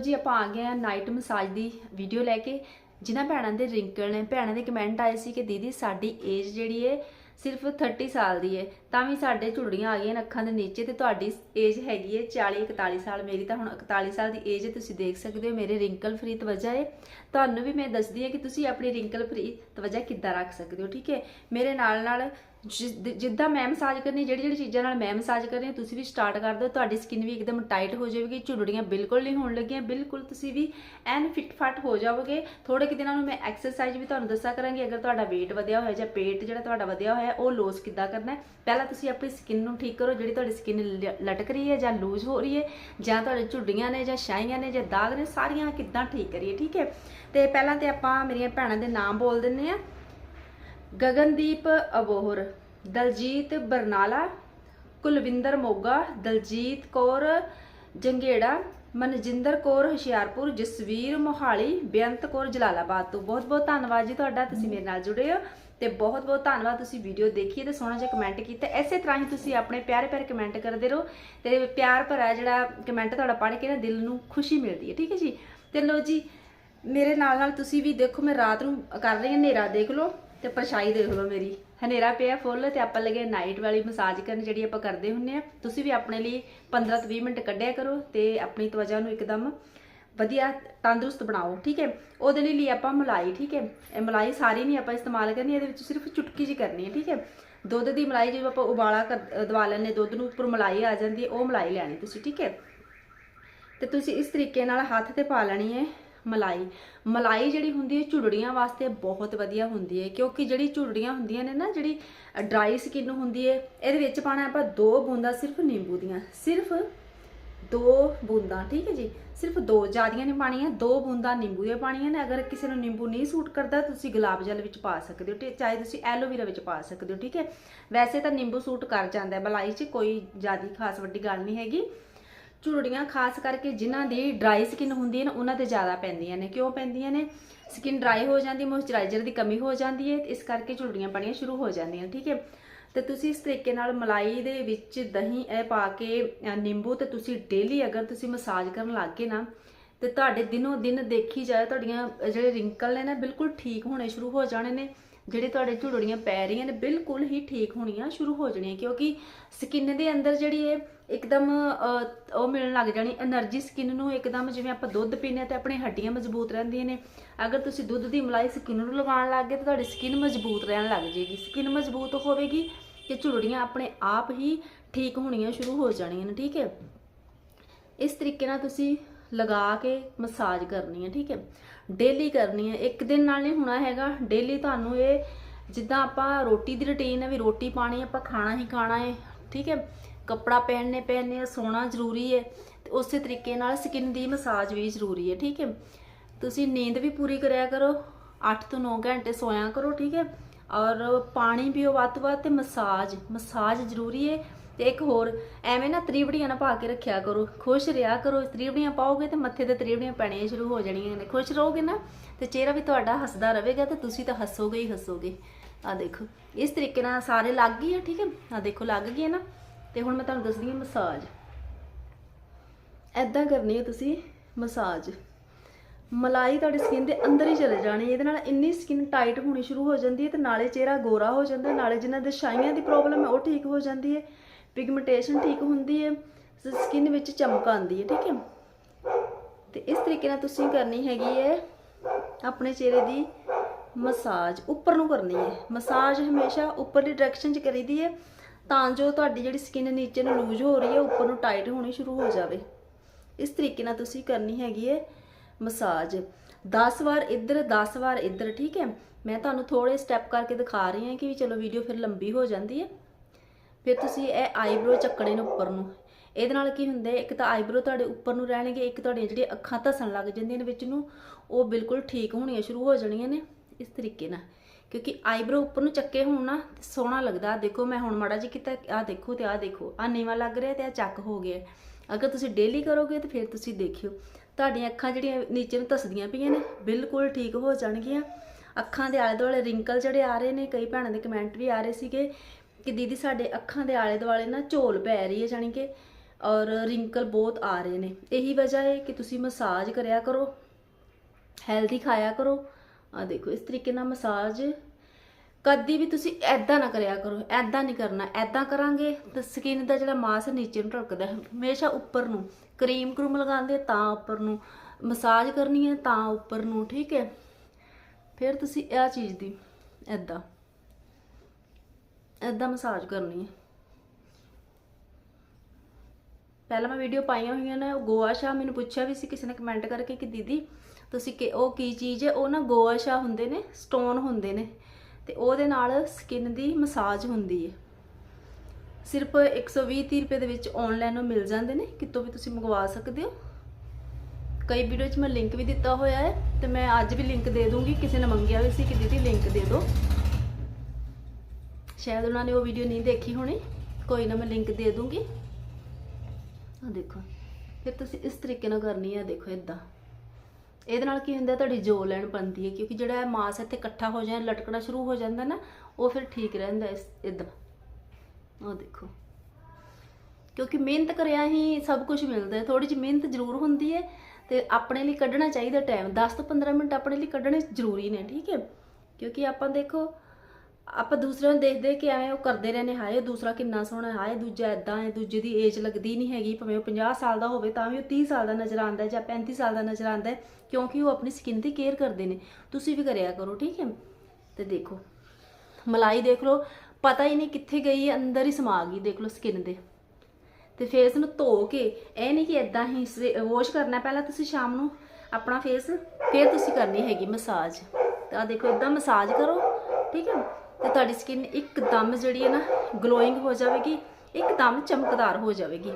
ਜੀ, ਆਪਾਂ ਆ ਗਏ ਆ ਨਾਈਟ ਮਸਾਜ ਦੀ ਵੀਡੀਓ ਲੈ ਕੇ। ਜਿਨ੍ਹਾਂ ਭੈਣਾਂ ਦੇ ਰਿੰਕਲ ਨੇ, ਭੈਣਾਂ ਦੇ ਕਮੈਂਟ ਆਏ ਸੀ ਕਿ ਦੀਦੀ ਸਾਡੀ ਏਜ ਜਿਹੜੀ ਹੈ ਸਿਰਫ 30 ਸਾਲ ਦੀ ਹੈ ਤਾਂ ਵੀ ਸਾਡੇ ਝੁਰੜੀਆਂ ਆ ਗਈਆਂ ਨੇ ਅੱਖਾਂ ਦੇ ਨੀਚੇ ਤੇ ਤੁਹਾਡੀ ਏਜ ਹੈਗੀ ਹੈ 40 41 ਸਾਲ। ਮੇਰੀ ਤਾਂ ਹੁਣ 41 ਸਾਲ ਦੀ ਏਜ ਹੈ ਤੁਸੀਂ ਦੇਖ ਸਕਦੇ ਹੋ ਮੇਰੇ ਰਿੰਕਲ ਫਰੀ ਤਵਜਾ ਹੈ ਤੁਹਾਨੂੰ ਵੀ ਮੈਂ ਦੱਸਦੀ ਹਾਂ ਕਿ ਤੁਸੀਂ ਆਪਣੀ ਰਿੰਕਲ ਫਰੀ ਤਵਜਾ ਕਿੱਦਾਂ ਰੱਖ ਸਕਦੇ ਹੋ, ਠੀਕ ਹੈ ਮੇਰੇ ਨਾਲ ਨਾਲ ਜਿੱਦਾਂ ਮੈਂ ਮਸਾਜ ਕਰਨੀ, ਜਿਹੜੀ ਜਿਹੜੀ ਚੀਜ਼ਾਂ ਨਾਲ ਮੈਂ ਮਸਾਜ ਕਰ ਰਹੀ ਹਾਂ ਤੁਸੀਂ ਵੀ ਸਟਾਰਟ ਕਰ ਦਿਓ, ਤੁਹਾਡੀ ਸਕਿਨ ਵੀ ਇੱਕਦਮ ਟਾਈਟ ਹੋ ਜਾਵੇਗੀ, ਝੁਰੜੀਆਂ ਬਿਲਕੁਲ ਨਹੀਂ ਹੋਣ ਲੱਗੀਆਂ, ਬਿਲਕੁਲ ਤੁਸੀਂ ਵੀ ਐਨ ਫਿਟ ਫਟ ਹੋ ਜਾਓਗੇ ਥੋੜੇ ਕਿ ਦਿਨਾਂ ਨੂੰ ਮੈਂ ਐਕਸਰਸਾਈਜ਼ ਵੀ ਤੁਹਾਨੂੰ ਦੱਸਿਆ ਕਰਾਂਗੀ, ਅਗਰ ਤੁਹਾਡਾ weight ਵਧਿਆ ਹੋਇਆ ਜਾਂ ਪੇਟ ਜਿਹੜਾ ਤੁਹਾਡਾ ਵਧਿਆ ਹੋਇਆ, ਉਹ ਲੋਸ ਕਿੱਦਾਂ ਕਰਨਾ ਹੈ। ਪਹਿਲਾਂ ਤੁਸੀਂ ਆਪਣੀ ਸਕਿਨ ਨੂੰ ਠੀਕ ਕਰੋ, ਜਿਹੜੀ ਤੁਹਾਡੀ ਸਕਿਨ ਲਟਕ ਰਹੀ ਹੈ ਜਾਂ ਲੂਜ਼ ਹੋ ਰਹੀ ਹੈ, ਜਾਂ ਤੁਹਾਡੇ ਝੁਰੜੀਆਂ ਨੇ ਜਾਂ ਛਾਈਆਂ ਨੇ ਜਾਂ ਦਾਗ ਨੇ, ਸਾਰੀਆਂ ਕਿੱਦਾਂ ਠੀਕ ਕਰੀਏ, ਠੀਕ ਹੈ? ਤੇ ਪਹਿਲਾਂ ਤੇ ਆਪਾਂ ਮੇਰੀਆਂ ਭੈਣਾਂ ਦੇ ਨਾਮ ਬੋਲ ਦਿੰਨੇ ਆ ਗਗਨਦੀਪ ਅਬੋਹਰ ਦਲਜੀਤ ਬਰਨਾਲਾ, ਕੁਲਵਿੰਦਰ ਮੋਗਾ, ਦਲਜੀਤ ਕੌਰ ਜੰਗੇੜਾ, ਮਨਜਿੰਦਰ ਕੌਰ ਹੁਸ਼ਿਆਰਪੁਰ, ਜਸਵੀਰ ਮੋਹਾਲੀ, ਬੇਅੰਤ ਕੌਰ ਜਲਾਲਾਬਾਦ ਤੋਂ। ਬਹੁਤ ਬਹੁਤ ਧੰਨਵਾਦ ਜੀ ਤੁਹਾਡਾ, ਤੁਸੀਂ ਮੇਰੇ ਨਾਲ ਜੁੜੇ ਹੋ ਤੇ ਬਹੁਤ ਬਹੁਤ ਧੰਨਵਾਦ ਤੁਸੀਂ ਵੀਡੀਓ ਦੇਖੀ ਤੇ ਸੋਹਣਾ ਜਿਹਾ ਕਮੈਂਟ ਕੀਤਾ। ਐਸੇ ਤਰ੍ਹਾਂ ਹੀ ਤੁਸੀਂ ਆਪਣੇ ਪਿਆਰੇ ਪਿਆਰੇ ਕਮੈਂਟ ਕਰਦੇ ਰਹੋ ਤੇ ਪਿਆਰ ਭਰਾ ਜਿਹੜਾ ਕਮੈਂਟ ਤੁਹਾਡਾ ਪੜ੍ਹ ਕੇ ਨਾ ਦਿਲ ਨੂੰ ਖੁਸ਼ੀ ਮਿਲਦੀ ਹੈ, ਠੀਕ ਹੈ ਜੀ? ਤੇ ਲੋ ਜੀ, ਮੇਰੇ ਨਾਲ ਨਾਲ ਤੁਸੀਂ ਵੀ ਦੇਖੋ, ਮੈਂ ਰਾਤ ਨੂੰ ਕਰ ਰਹੀ ਹਾਂ ਹਨੇਰਾ, ਦੇਖ ਲਓ। ਤੇ ਪਰਛਾਈ ਦੇਖ ਲਓ ਮੇਰੀ। ਹਨੇਰਾ ਪਿਆ ਫੁੱਲ ਤੇ ਆਪਾਂ ਲੱਗੇ ਨਾਈਟ ਵਾਲੀ ਮਸਾਜ ਕਰਨ ਜਿਹੜੀ ਆਪਾਂ ਕਰਦੇ ਹੁੰਨੇ ਆ। ਤੁਸੀਂ ਵੀ ਆਪਣੇ ਲਈ 15 ਤੋਂ 20 ਮਿੰਟ ਕੱਢਿਆ ਕਰੋ ਤੇ ਆਪਣੀ ਤਵਜਾ ਨੂੰ ਇੱਕਦਮ ਵਧੀਆ ਤੰਦਰੁਸਤ ਬਣਾਓ, ਠੀਕ ਹੈ? ਉਹਦੇ ਲਈ ਲਈ ਆਪਾਂ ਮਲਾਈ, ਠੀਕ ਹੈ? ਇਹ ਮਲਾਈ ਸਾਰੀ ਨਹੀਂ ਆਪਾਂ ਇਸਤੇਮਾਲ ਕਰਨੀ, ਇਹਦੇ ਵਿੱਚ ਸਿਰਫ ਚੁਟਕੀ ਜੀ ਕਰਨੀ ਹੈ, ਠੀਕ ਹੈ? ਦੁੱਧ ਦੀ ਮਲਾਈ ਜਦੋਂ ਆਪਾਂ ਉਬਾਲਾ ਕਰ- ਦਵਾ ਲੈਂਦੇ ਦੁੱਧ ਨੂੰ ਉੱਪਰ ਮਲਾਈ ਆ ਜਾਂਦੀ ਹੈ, ਉਹ ਮਲਾਈ ਲੈਣੀ ਤੁਸੀਂ, ਠੀਕ ਹੈ? ਤੇ ਤੁਸੀਂ ਇਸ ਤਰੀਕੇ ਨਾਲ ਹੱਥ ਤੇ ਪਾ ਲੈਣੀ ਹੈ। ਮਲਾਈ। ਮਲਾਈ ਜਿਹੜੀ ਹੁੰਦੀ ਹੈ, ਝੁਰੜੀਆਂ ਵਾਸਤੇ ਬਹੁਤ ਵਧੀਆ ਹੁੰਦੀ ਹੈ, ਕਿਉਂਕਿ ਜਿਹੜੀ ਝੁਰੜੀਆਂ ਹੁੰਦੀਆਂ ਨੇ ਨਾ, ਜਿਹੜੀ ਡਰਾਈ ਸਕਿਨ ਹੁੰਦੀ ਹੈ, ਇਹਦੇ ਵਿੱਚ ਪਾਣਾ ਆਪਾਂ ਦੋ ਬੂੰਦਾਂ ਸਿਰਫ ਨਿੰਬੂ ਦੀਆਂ। ਸਿਰਫ ਦੋ ਬੂੰਦਾਂ, ਠੀਕ ਹੈ ਜੀ? ਸਿਰਫ ਦੋ ਜ਼ਿਆਦੀਆਂ ਨਹੀਂ ਪਾਣੀਆਂ ਦੋ ਬੂੰਦਾਂ ਨਿੰਬੂ ਦੀਆਂ ਪਾਣੀਆਂ ਨੇ। ਅਗਰ ਕਿਸੇ ਨੂੰ ਨਿੰਬੂ ਨਹੀਂ ਸੂਟ ਕਰਦਾ, ਤੁਸੀਂ ਗੁਲਾਬ ਜਲ ਵਿੱਚ ਪਾ ਸਕਦੇ ਹੋ, ਠੀਕ, ਚਾਹੇ ਤੁਸੀਂ ਐਲੋਵੇਰਾ ਵਿੱਚ ਪਾ ਸਕਦੇ ਹੋ, ਠੀਕ ਹੈ? ਵੈਸੇ ਤਾਂ ਨਿੰਬੂ ਸੂਟ ਕਰ ਜਾਂਦਾ ਹੈ, ਮਲਾਈ 'ਚ ਕੋਈ ਜ਼ਿਆਦੀ ਖਾਸ ਵੱਡੀ ਗੱਲ ਨਹੀਂ ਹੈਗੀ। ਝੁਰੜੀਆਂ ਖਾਸ ਕਰਕੇ ਜਿਨ੍ਹਾਂ ਦੀ ਡਰਾਈ ਸਕਿਨ ਹੁੰਦੀ ਹੈ ਨਾ, ਉਹਨਾਂ ਤੇ ਜ਼ਿਆਦਾ ਪੈਂਦੀਆਂ ਨੇ। ਕਿਉਂ ਪੈਂਦੀਆਂ ਨੇ? ਸਕਿਨ ਡਰਾਈ ਹੋ ਜਾਂਦੀ ਮੋਇਸਚਰਾਈਜ਼ਰ ਦੀ ਕਮੀ ਹੋ ਜਾਂਦੀ ਹੈ, ਇਸ ਕਰਕੇ ਝੁਰੜੀਆਂ ਪਣੀਆਂ ਸ਼ੁਰੂ ਹੋ ਜਾਂਦੀਆਂ, ਠੀਕ ਹੈ? ਤੇ ਤੁਸੀਂ ਇਸ ਤਰੀਕੇ ਨਾਲ ਮਲਾਈ ਦੇ ਵਿੱਚ ਦਹੀਂ ਇਹ ਪਾ ਕੇ ਨਿੰਬੂ ਤੇ ਤੁਸੀਂ ਡੇਲੀ ਅਗਰ ਤੁਸੀਂ ਮਸਾਜ ਕਰਨ ਲੱਗ ਗਏ ਨਾ, ਤੇ ਤੁਹਾਡੇ ਦਿਨੋਂ ਦਿਨ ਦੇਖੀ ਜਾਏ, ਤੁਹਾਡੀਆਂ ਜਿਹੜੇ ਰਿੰਕਲ ਨੇ ਨਾ, ਬਿਲਕੁਲ ਠੀਕ ਹੋਣੇ ਸ਼ੁਰੂ ਹੋ ਜਾਣੇ ਨੇ। ਜਿਹੜੇ ਤੁਹਾਡੇ ਝੁਰੜੀਆਂ ਪੈ ਰਹੀਆਂ ਨੇ, ਬਿਲਕੁਲ ਹੀ ਠੀਕ ਹੋਣੀਆਂ ਸ਼ੁਰੂ ਹੋ ਜਾਣੀਆਂ, ਕਿਉਂਕਿ ਸਕਿਨ ਦੇ ਅੰਦਰ ਜਿਹੜੀ ਇਹ ਇੱਕਦਮ ਉਹ ਮਿਲਣ ਲੱਗ ਜਾਣੀ એનર્ਜੀ ਸਕਿਨ ਨੂੰ ਇੱਕਦਮ ਜਿਵੇਂ ਆਪਾਂ ਦੁੱਧ ਪੀਨੇ ਤੇ ਆਪਣੀ ਹੱਡੀਆਂ ਮਜ਼ਬੂਤ ਰਹਿੰਦੀਆਂ ਨੇ। ਅਗਰ ਤੁਸੀਂ ਦੁੱਧ ਦੀ ਮਲਾਈ ਸਕਿਨ ਨੂੰ ਲਗਾਉਣ ਲੱਗ ਗਏ ਤਾਂ ਤੁਹਾਡੀ ਸਕਿਨ ਮਜ਼ਬੂਤ ਰਹਿਣ ਲੱਗ ਜੇਗੀ ਸਕਿਨ ਮਜ਼ਬੂਤ ਹੋਵੇਗੀ ਤੇ ਝੁਰੜੀਆਂ ਆਪਣੇ ਆਪ ਹੀ ਠੀਕ ਹੋਣੀਆਂ ਸ਼ੁਰੂ ਹੋ ਜਾਣੀਆਂ ਨੇ, ਠੀਕ ਹੈ? ਇਸ ਤਰੀਕੇ ਨਾਲ ਤੁਸੀਂ ਲਗਾ ਕੇ ਮਸਾਜ ਕਰਨੀ ਹੈ, ਠੀਕ ਹੈ? ਡੇਲੀ ਕਰਨੀ ਹੈ। ਇੱਕ ਦਿਨ ਨਾਲ ਨਹੀਂ ਹੋਣਾ ਹੈਗਾ। ਡੇਲੀ ਤੁਹਾਨੂੰ ਇਹ ਜਿੱਦਾਂ ਆਪਾਂ ਰੋਟੀ ਦੀ ਰੁਟੀਨ ਹੈ ਵੀ ਰੋਟੀ ਪਾਣੀ ਆਪਾਂ ਖਾਣਾ ਹੀ ਖਾਣਾ ਹੈ, ਠੀਕ ਹੈ? ਕੱਪੜਾ ਪਹਿਨਨੇ ਪਹਿਨਨੇ ਆ, ਸੋਣਾ ਜ਼ਰੂਰੀ ਹੈ ਤੇ ਉਸੇ ਤਰੀਕੇ ਨਾਲ ਸਕਿਨ ਦੀ ਮਸਾਜ ਵੀ ਜ਼ਰੂਰੀ ਹੈ, ਠੀਕ ਹੈ? ਤੁਸੀਂ ਨੀਂਦ ਵੀ ਪੂਰੀ ਕਰਿਆ ਕਰੋ। 8 ਤੋਂ 9 ਘੰਟੇ ਸੋਇਆ ਕਰੋ, ਠੀਕ ਹੈ? ਔਰ ਪਾਣੀ ਪੀਓ ਵੱਧ ਤੋਂ ਵੱਧ ਤੇ ਮਸਾਜ ਮਸਾਜ ਜ਼ਰੂਰੀ ਹੈ। ਤੇ ਇੱਕ ਹੋਰ, ਐਵੇਂ ਨਾ ਤ੍ਰਿਵੜੀਆਂ ਨਾ ਪਾ ਕੇ ਰੱਖਿਆ ਕਰੋ। ਖੁਸ਼ ਰਿਹਾ ਕਰੋ। ਤ੍ਰਿਵੜੀਆਂ ਪਾਓਗੇ ਤੇ ਮੱਥੇ ਤੇ ਤ੍ਰਿਵੜੀਆਂ ਪੈਣੀਆਂ ਸ਼ੁਰੂ ਹੋ ਜਾਣੀਆਂ ਨੇ। ਖੁਸ਼ ਰਹੋਗੇ ਨਾ ਤੇ ਚਿਹਰਾ ਵੀ ਤੁਹਾਡਾ ਹੱਸਦਾ ਰਹੇਗਾ ਤੇ ਤੁਸੀਂ ਤਾਂ ਹੱਸੋਗੇ ਹੀ ਹੱਸੋਗੇ। ਆ ਦੇਖੋ, ਇਸ ਤਰੀਕੇ ਨਾਲ ਸਾਰੇ ਲੱਗ ਗਏ ਆ, ਠੀਕ ਹੈ? ਆ ਦੇਖੋ, ਲੱਗ ਗਏ ਨਾ। ਤੇ ਹੁਣ ਮੈਂ ਤੁਹਾਨੂੰ ਦੱਸਦੀ ਹਾਂ ਮਸਾਜ। ਐਦਾਂ ਕਰਨੀ ਹੈ ਤੁਸੀਂ ਮਸਾਜ। ਮਲਾਈ ਤੁਹਾਡੀ ਸਕਿਨ ਦੇ ਅੰਦਰ ਹੀ ਚਲੇ ਜਾਣੀ ਇਹਦੇ ਨਾਲ ਇੰਨੀ ਸਕਿਨ ਟਾਈਟ ਹੋਣੀ ਸ਼ੁਰੂ ਹੋ ਜਾਂਦੀ ਹੈ ਤੇ ਨਾਲੇ ਚਿਹਰਾ ਗੋਰਾ ਹੋ ਜਾਂਦਾ, ਨਾਲੇ ਜਿਨ੍ਹਾਂ ਦੇ ਛਾਈਆਂ ਦੀ ਪ੍ਰੋਬਲਮ ਹੈ ਉਹ ਠੀਕ ਹੋ ਜਾਂਦੀ ਹੈ ਪਿਗਮੈਂਟੇਸ਼ਨ ਠੀਕ ਹੁੰਦੀ ਹੈ ਸਕਿਨ ਵਿੱਚ ਚਮਕ ਆਉਂਦੀ ਹੈ, ਠੀਕ ਹੈ। ਤੇ ਇਸ ਤਰੀਕੇ ਨਾਲ ਤੁਸੀਂ ਕਰਨੀ ਹੈਗੀ ਹੈ, ਆਪਣੇ ਚਿਹਰੇ ਦੀ ਮਸਾਜ ਉੱਪਰ ਨੂੰ ਕਰਨੀ ਹੈ। ਮਸਾਜ ਹਮੇਸ਼ਾ ਉੱਪਰਲੀ ਡਾਇਰੈਕਸ਼ਨ 'ਚ ਕਰੀਦੀ ਹੈ, ਤਾਂ ਜੋ ਤੁਹਾਡੀ ਜਿਹੜੀ ਸਕਿਨ ਨੀਚੇ ਨੂੰ ਲੂਜ਼ ਹੋ ਰਹੀ ਹੈ, ਉੱਪਰ ਨੂੰ ਟਾਈਟ ਹੋਣੀ ਸ਼ੁਰੂ ਹੋ ਜਾਵੇ। ਇਸ ਤਰੀਕੇ ਨਾਲ ਤੁਸੀਂ ਕਰਨੀ ਹੈਗੀ ਹੈ ਮਸਾਜ 10 ਵਾਰ ਇੱਧਰ 10 ਵਾਰ ਇੱਧਰ, ਠੀਕ ਹੈ। ਮੈਂ ਤੁਹਾਨੂੰ ਥੋੜੇ ਸਟੈਪ ਕਰਕੇ ਦਿਖਾ ਰਹੀ ਹਾਂ ਕਿ ਵੀ ਚਲੋ ਵੀਡੀਓ ਫਿਰ ਲੰਬੀ ਹੋ ਜਾਂਦੀ ਹੈ। ਫਿਰ ਤੁਸੀਂ ਇਹ ਆਈਬ੍ਰੋ ਚੱਕਣੇ ਨੇ ਉੱਪਰ ਨੂੰ। ਇਹਦੇ ਨਾਲ ਕੀ ਹੁੰਦਾ, ਇੱਕ ਤਾਂ ਆਈਬ੍ਰੋ ਤੁਹਾਡੇ ਉੱਪਰ ਨੂੰ ਰਹਿਣਗੇ, ਇੱਕ ਤੁਹਾਡੀਆਂ ਜਿਹੜੀਆਂ ਅੱਖਾਂ ਧਸਣ ਲੱਗ ਜਾਂਦੀਆਂ ਨੇ ਵਿੱਚ ਨੂੰ, ਉਹ ਬਿਲਕੁਲ ਠੀਕ ਹੋਣੀਆਂ ਸ਼ੁਰੂ ਹੋ ਜਾਣੀਆਂ ਨੇ ਇਸ ਤਰੀਕੇ ਨਾਲ। ਕਿਉਂਕਿ ਆਈਬ੍ਰੋ ਉੱਪਰ ਨੂੰ ਚੱਕੇ ਹੋਣ ਨਾ ਸੋਹਣਾ ਲੱਗਦਾ। ਆਹ ਦੇਖੋ, ਮੈਂ ਹੁਣ ਮਾੜਾ ਜਿਹਾ ਕੀਤਾ, ਆਹ ਦੇਖੋ ਤੇ ਆਹ ਦੇਖੋ, ਆਹ ਨੀਵਾ ਲੱਗ ਰਿਹਾ ਤੇ ਆਹ ਚੱਕ ਹੋ ਗਿਆ। ਅਗਰ ਤੁਸੀਂ ਡੇਲੀ ਕਰੋਗੇ ਤੇ ਫਿਰ ਤੁਸੀਂ ਦੇਖਿਓ। ਤੁਹਾਡੀਆਂ ਅੱਖਾਂ ਜਿਹੜੀਆਂ ਨੀਚੇ ਨੂੰ ਧਸਦੀਆਂ ਪਈਆਂ ਨੇ, ਬਿਲਕੁਲ ਠੀਕ ਹੋ ਜਾਣਗੀਆਂ। ਅੱਖਾਂ ਦੇ ਆਲੇ ਦੁਆਲੇ ਰਿੰਕਲ ਜਿਹੜੇ ਆ ਰਹੇ ਨੇ, ਕਈ ਭੈਣਾਂ ਦੇ ਕਮੈਂਟ ਵੀ ਆ ਰਹੇ ਸੀਗੇ ਕਿ ਦੀਦੀ ਸਾਡੇ ਅੱਖਾਂ ਦੇ ਆਲੇ ਦੁਆਲੇ ਨਾ ਝੋਲ ਪੈ ਰਹੀ ਹੈ ਜਾਨੀ ਕਿ ਔਰ ਰਿੰਕਲ ਬਹੁਤ ਆ ਰਹੇ ਨੇ। ਇਹੀ ਵਜ੍ਹਾ ਹੈ ਕਿ ਤੁਸੀਂ ਮਸਾਜ ਕਰਿਆ ਕਰੋ ਹੈਲਦੀ ਖਾਇਆ ਕਰੋ। ਆ ਦੇਖੋ, ਇਸ ਤਰੀਕੇ ਨਾਲ ਮਸਾਜ ਕਦੀ ਵੀ ਤੁਸੀਂ ਐਦਾਂ ਨਾ ਕਰਿਆ ਕਰੋ ਐਦਾਂ ਨਹੀਂ ਕਰਨਾ। ਐਦਾਂ ਕਰਾਂਗੇ ਤਾਂ ਸਕਿਨ ਦਾ ਜਿਹੜਾ ਮਾਸ ਹੈ ਨੀਚੇ ਨੂੰ ਢਲਕਦਾ ਹੈ। ਹਮੇਸ਼ਾ ਉੱਪਰ ਨੂੰ ਕਰੀਮ ਕਰੂਮ ਲਗਾਉਂਦੇ ਤਾਂ ਉੱਪਰ ਨੂੰ ਮਸਾਜ ਕਰਨੀ ਹੈ ਤਾਂ ਉੱਪਰ ਨੂੰ, ਠੀਕ ਹੈ? ਫਿਰ ਤੁਸੀਂ ਇਹ ਚੀਜ਼ ਦੀ ਐਦਾਂ ਐਦਾਂ ਮਸਾਜ ਕਰਨੀ ਹੈ ਪਹਿਲਾਂ ਮੈਂ ਵੀਡੀਓ ਪਾਈਆਂ ਹੋਈਆਂ ਨੇ, ਉਹ ਗੋਆ ਸ਼ਾ ਮੈਨੂੰ ਪੁੱਛਿਆ ਵੀ ਸੀ, ਕਿਸੇ ਨੇ ਕਮੈਂਟ ਕਰਕੇ ਕਿ ਦੀਦੀ ਤੁਸੀਂ ਕਿ, ਉਹ ਕੀ ਚੀਜ਼ ਹੈ? ਉਹ ਨਾ ਗੋਆ ਸ਼ਾ ਹੁੰਦੇ ਨੇ ਸਟੋਨ ਹੁੰਦੇ ਨੇ ਤੇ ਉਹਦੇ ਨਾਲ ਸਕਿਨ ਦੀ ਮਸਾਜ ਹੁੰਦੀ ਹੈ। ਸਿਰਫ 120 30 ਰੁਪਏ ਦੇ ਵਿੱਚ ਆਨਲਾਈਨ ਉਹ ਮਿਲ ਜਾਂਦੇ ਨੇ, ਕਿਤੋਂ ਵੀ ਤੁਸੀਂ ਮੰਗਵਾ ਸਕਦੇ ਹੋ। ਕਈ ਵੀਡੀਓ 'ਚ ਮੈਂ ਲਿੰਕ ਵੀ ਦਿੱਤਾ ਹੋਇਆ ਹੈ ਤੇ ਮੈਂ ਅੱਜ ਵੀ ਲਿੰਕ ਦੇ ਦੂੰਗੀ, ਕਿਸੇ ਨੇ ਮੰਗਿਆ ਵੀ ਸੀ ਕਿ ਦੀਦੀ ਲਿੰਕ ਦੇ ਦਿਓ। ਸ਼ਾਇਦ ਉਹਨਾਂ ਨੇ ਉਹ ਵੀਡੀਓ ਨਹੀਂ ਦੇਖੀ ਹੋਣੀ। ਕੋਈ ਨਾ ਮੈਂ ਲਿੰਕ ਦੇ ਦੂੰਗੀ। ਆ ਦੇਖੋ। ਫਿਰ ਤੁਸੀਂ ਇਸ ਤਰੀਕੇ ਨਾਲ ਕਰਨੀ ਹੈ ਦੇਖੋ ਇਦਾਂ ਇਹਦੇ ਨਾਲ ਕੀ ਹੁੰਦਾ, ਤੁਹਾਡੀ ਜੋ ਲੈਣ ਬਣਦੀ ਹੈ, ਕਿਉਂਕਿ ਜਿਹੜਾ ਮਾਸ ਇੱਥੇ ਇਕੱਠਾ ਹੋ ਜਾਂਦਾ, ਲਟਕਣਾ ਸ਼ੁਰੂ ਹੋ ਜਾਂਦਾ ਨਾ, ਉਹ ਫਿਰ ਠੀਕ ਰਹਿੰਦਾ ਇਸ ਇਦਾਂ ਉਹ ਦੇਖੋ। ਕਿਉਂਕਿ ਮਿਹਨਤ ਕਰਿਆ ਹੀ ਸਭ ਕੁਝ ਮਿਲਦਾ ਹੈ। ਥੋੜੀ ਜਿਹੀ ਮਿਹਨਤ ਜ਼ਰੂਰ ਹੁੰਦੀ ਹੈ ਤੇ ਆਪਣੇ ਲਈ ਕੱਢਣਾ ਚਾਹੀਦਾ ਟਾਈਮ 10 ਤੋਂ 15 ਮਿੰਟ ਆਪਣੇ ਲਈ ਕੱਢਣੇ ਜ਼ਰੂਰੀ ਨੇ, ਠੀਕ ਹੈ? ਕਿਉਂਕਿ ਆਪਾਂ ਦੇਖੋ ਆਪਾਂ ਦੂਸਰਿਆਂ ਨੂੰ ਦੇਖਦੇ ਕਿ ਐਵੇਂ ਉਹ ਕਰਦੇ ਰਹਿੰਦੇ, ਹਾਏ ਦੂਸਰਾ ਕਿੰਨਾ ਸੋਹਣਾ ਹਾਏ ਦੂਜਾ ਐਦਾਂ ਹੈ, ਦੂਜੇ ਦੀ ਏਜ ਲੱਗਦੀ ਨਹੀਂ ਹੈਗੀ, ਭਾਵੇਂ ਉਹ 50 ਸਾਲ ਦਾ ਹੋਵੇ ਤਾਂ ਵੀ ਉਹ 30 ਸਾਲ ਦਾ ਨਜ਼ਰ ਆਉਂਦਾ ਜਾਂ 35 ਸਾਲ ਦਾ ਨਜ਼ਰ ਆਉਂਦਾ ਕਿਉਂਕਿ ਉਹ ਆਪਣੀ ਸਕਿਨ ਦੀ ਕੇਅਰ ਕਰਦੇ ਨੇ। ਤੁਸੀਂ ਵੀ ਕਰਿਆ ਕਰੋ, ਠੀਕ ਹੈ? ਤੇ ਦੇਖੋ, ਮਲਾਈ ਦੇਖ ਲਓ, ਪਤਾ ਹੀ ਨਹੀਂ ਕਿੱਥੇ ਗਈ ਅੰਦਰ ਹੀ ਸਮਾ ਗਈ, ਦੇਖ ਲਓ ਸਕਿਨ ਦੇ। ਤੇ ਫੇਸ ਨੂੰ ਧੋ ਕੇ, ਇਹ ਨਹੀਂ ਕਿ ਇਦਾਂ ਹੀ ਵਾਸ਼ ਕਰਨਾ ਪਹਿਲਾਂ ਤੁਸੀਂ ਸ਼ਾਮ ਨੂੰ ਆਪਣਾ ਫੇਸ ਫਿਰ ਤੁਸੀਂ ਕਰਨੀ ਹੈਗੀ ਮਸਾਜ ਤਾਂ ਦੇਖੋ ਇਦਾਂ ਮਸਾਜ ਕਰੋ, ਠੀਕ ਹੈ? ਤੇ ਤੁਹਾਡੀ ਸਕਿਨ ਇੱਕਦਮ ਜਿਹੜੀ ਹੈ ਨਾ ਗਲੋਇੰਗ ਹੋ ਜਾਵੇਗੀ, ਇੱਕਦਮ ਚਮਕਦਾਰ ਹੋ ਜਾਵੇਗੀ।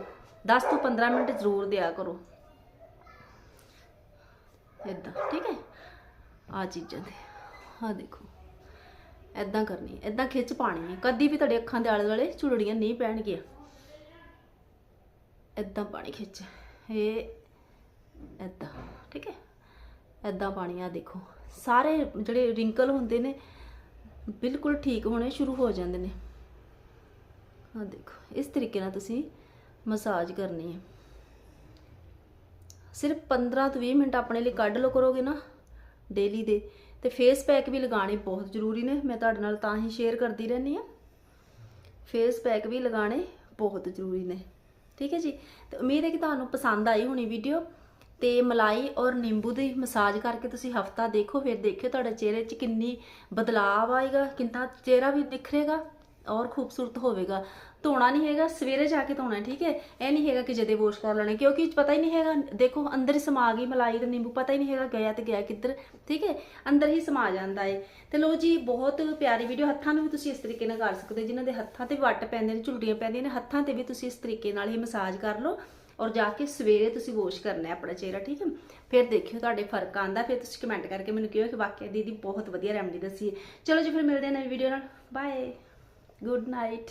10 ਤੋਂ 15 ਮਿੰਟ ਜ਼ਰੂਰ ਦਿਆ ਕਰੋ। ਇਦਾਂ ਠੀਕ ਹੈ? ਆ ਚੀਜ਼ਾਂ ਦੇ ਆ ਦੇਖੋ। ਇਦਾਂ ਕਰਨੀ ਹੈ। ਇਦਾਂ ਖਿੱਚ ਪਾਣੀ ਹੈ। ਕਦੀ ਵੀ ਤੁਹਾਡੇ ਅੱਖਾਂ ਦੇ ਆਲੇ ਦੁਆਲੇ ਝੁਰੜੀਆਂ ਨਹੀਂ ਪੈਣਗੀਆਂ। ਇਦਾਂ ਪਾਣੀ ਖਿੱਚ। ਇਹ ਇਦਾਂ ਠੀਕ ਹੈ? ਇਦਾਂ ਪਾਣੀ ਆ ਦੇਖੋ। ਸਾਰੇ ਜਿਹੜੇ ਰਿੰਕਲ ਹੁੰਦੇ ਨੇ ਬਿਲਕੁਲ ਠੀਕ ਹੋਣੇ ਸ਼ੁਰੂ ਹੋ ਜਾਂਦੇ ਨੇ। ਆ ਦੇਖੋ, ਇਸ ਤਰੀਕੇ ਨਾਲ ਤੁਸੀਂ ਮਸਾਜ ਕਰਨੀ ਹੈ। ਸਿਰਫ 15 ਤੋਂ 20 ਮਿੰਟ ਆਪਣੇ ਲਈ ਕੱਢ ਲੋ ਕਰੋਗੇ ਨਾ ਡੇਲੀ ਦੇ, ਤੇ ਫੇਸ ਪੈਕ ਵੀ ਲਗਾਉਣੇ ਬਹੁਤ ਜ਼ਰੂਰੀ ਨੇ। ਮੈਂ ਤੁਹਾਡੇ ਨਾਲ ਤਾਂ ਹੀ ਸ਼ੇਅਰ ਕਰਦੀ ਰਹਿੰਦੀ ਆ ਫੇਸ ਪੈਕ ਵੀ ਲਗਾਉਣੇ ਬਹੁਤ ਜ਼ਰੂਰੀ ਨੇ। ਠੀਕ ਹੈ ਜੀ? ਤੇ ਉਮੀਦ ਹੈ ਕਿ ਤੁਹਾਨੂੰ ਪਸੰਦ ਆਈ ਹੋਣੀ ਵੀਡੀਓ ਤੇ ਮਲਾਈ ਔਰ ਨਿੰਬੂ ਦੀ ਮਸਾਜ ਕਰਕੇ ਤੁਸੀਂ ਹਫਤਾ ਦੇਖੋ, ਫਿਰ ਦੇਖਿਓ ਤੁਹਾਡੇ ਚਿਹਰੇ 'ਚ ਕਿੰਨੀ ਬਦਲਾਵ ਆਏਗਾ, ਕਿੰਨਾ ਚਿਹਰਾ ਵੀ ਨਿਖਰੇਗਾ ਔਰ ਖੂਬਸੂਰਤ ਹੋਵੇਗਾ। ਧੋਣਾ ਨਹੀਂ ਹੈਗਾ, ਸਵੇਰੇ ਜਾ ਕੇ ਧੋਣਾ, ਠੀਕ ਹੈ? ਇਹ ਨਹੀਂ ਹੈਗਾ ਕਿ ਜਦੇ ਵਾਸ਼ ਕਰ ਲੈਣਾ, ਕਿਉਂਕਿ ਪਤਾ ਹੀ ਨਹੀਂ ਹੈਗਾ, ਦੇਖੋ ਅੰਦਰ ਹੀ ਸਮਾ ਗਈ ਮਲਾਈ ਤੇ ਨਿੰਬੂ, ਪਤਾ ਹੀ ਨਹੀਂ ਹੈਗਾ ਗਿਆ ਤੇ ਗਿਆ ਕਿੱਧਰ, ਠੀਕ ਹੈ? ਅੰਦਰ ਹੀ ਸਮਾ ਜਾਂਦਾ ਹੈ ਤੇ ਲੋ ਜੀ, ਬਹੁਤ ਪਿਆਰੀ ਵੀਡੀਓ ਹੱਥਾਂ ਨੂੰ ਵੀ ਤੁਸੀਂ ਇਸ ਤਰੀਕੇ ਨਾਲ ਕਰ ਸਕਦੇ ਹੋ। ਜਿਨ੍ਹਾਂ ਦੇ ਹੱਥਾਂ ਤੇ ਵੱਟ ਪੈਂਦੇ ਨੇ ਝੁਲਟੀਆਂ ਪੈਂਦੀਆਂ ਨੇ, ਹੱਥਾਂ ਤੇ ਵੀ ਤੁਸੀਂ ਇਸ ਤਰੀਕੇ ਨਾਲ ਹੀ ਮਸਾਜ ਕਰ ਲਓ। ਔਰ ਜਾ ਕੇ ਸਵੇਰੇ ਤੁਸੀਂ ਵਾਸ਼ ਕਰਨਾ ਹੈ ਆਪਣਾ ਚਿਹਰਾ, ਠੀਕ ਹੈ? ਫਿਰ ਦੇਖਿਓ ਤੁਹਾਡੇ ਫ਼ਰਕ ਆਂਦਾ ਫਿਰ ਤੁਸੀਂ ਕਮੈਂਟ ਕਰਕੇ ਮੈਨੂੰ ਕਿਹੋ ਕਿ ਵਾਕਿਆ ਦੀਦੀ ਬਹੁਤ ਵਧੀਆ ਰੈਮਡੀ ਦੱਸੀ ਚਲੋ ਜੀ, ਫਿਰ ਮਿਲਦੇ ਹਾਂ ਨਵੀਂ ਵੀਡੀਓ ਨਾਲ। Bye good night